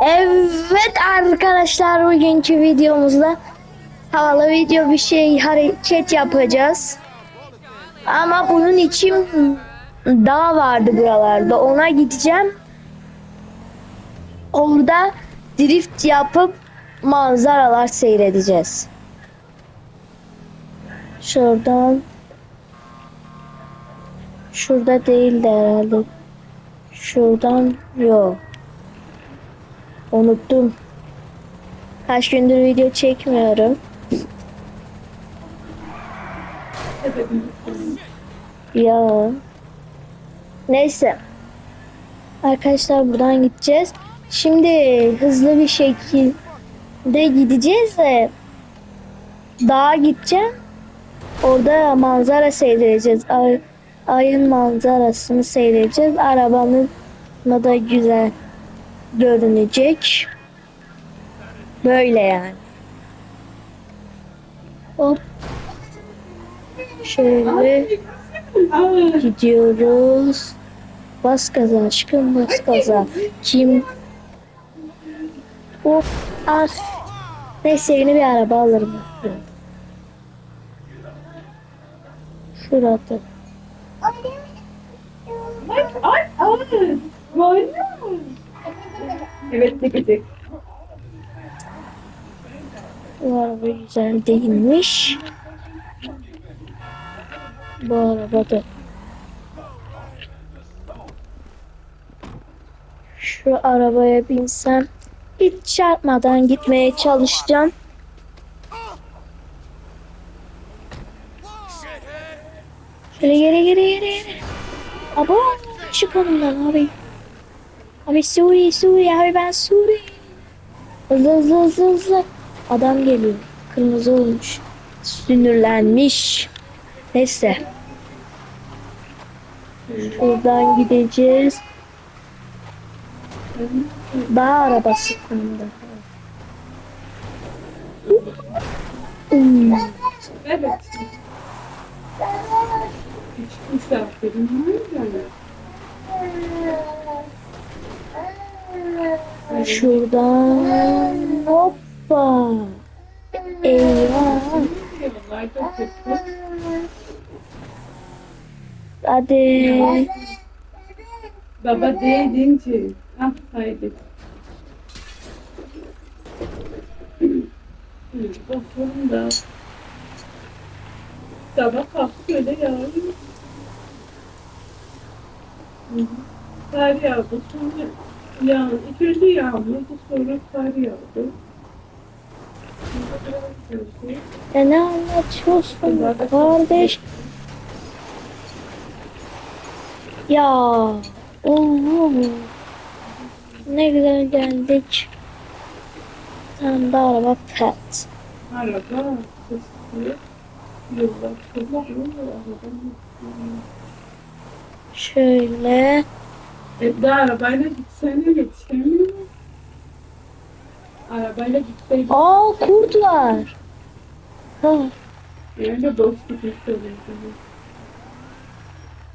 Evet arkadaşlar bugünkü videomuzda havalı video bir şey hareket yapacağız. Ama bunun için dağ vardı buralarda. Ona gideceğim. Orada drift yapıp manzaralar seyredeceğiz. Şuradan Şurada değildi herhalde. Şuradan yok. Unuttum. Kaç gündür video çekmiyorum. Ya. Neyse. Arkadaşlar buradan gideceğiz. Şimdi hızlı bir şekilde gideceğiz de dağa gideceğim. Orada manzara seyredeceğiz. Ay, ayın manzarasını seyredeceğiz. Arabamın da güzel görünecek. Böyle yani. Hop. Şöyle gidiyoruz. Bas gaza aşkım bas gaza. Kim? Hop. Ah. Neyse yeni bir araba alırım. Şurada. Ay, ay, ay. Evet ne gidecek? Bu araba güzel değilmiş. Bu araba da şu arabaya binsem hiç çarpmadan gitmeye çalışacağım. Geri geri geri geri. Abo çık onundan abi. Abi Suri Suri abi ben Suri. Hızlı hızlı hızlı hızlı. Adam geliyor. Kırmızı olmuş. Sinirlenmiş. Neyse. Şuradan gideceğiz. Dağ arabası konuda. Hmm. Evet. Hiç misafirim var yani. Şuradan hoppa. Eyvah. Hadi. Baba deyince. Ah haydi. Bakıyorum da. Sabah kalktık öyle yağıyor. Hı hı. Kar yağdı sonra yağ, ilk önce yağmurdu sonra kar yağdı. Ya ne anlatıyorsun kardeş? Ya oğlum ne güzel geldik. Tam da araba pet. Araba Şöyle E, de arabayla gitsene yetişemiyor? Arabayla gitseydi Aa kurt var. Ha, yani dost gibi söyledi.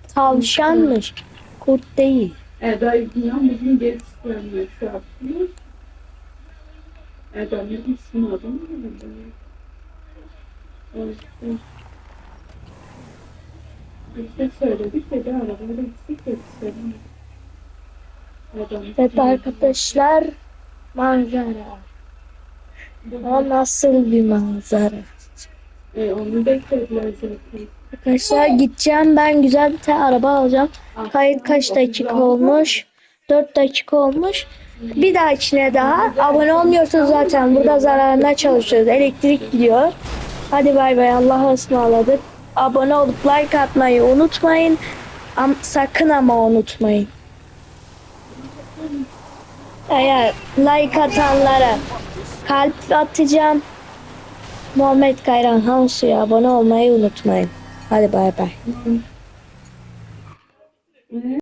tavşanmış. Kurt değil. Eda İbniyan bugün geç gelmiyor şu yapıyor. Eda ne isim adı mı? Evet. İşte söyledik Eda arabayla gitsek yetişemiyor. Evet arkadaşlar manzara. O nasıl bir manzara? E, onu. Arkadaşlar gideceğim ben güzel bir tane araba alacağım. Kayıt kaç dakika olmuş? 4 dakika olmuş. Bir dahakine daha abone olmuyorsanız zaten burada zararına çalışıyoruz. Elektrik gidiyor. Hadi bay bay Allah'a ısmarladık. Abone olup like atmayı unutmayın. Am sakın ama unutmayın. Eğer like atanlara kalp atacağım. Muhammed Kayran Hansu'ya abone olmayı unutmayın. Hadi bay bay.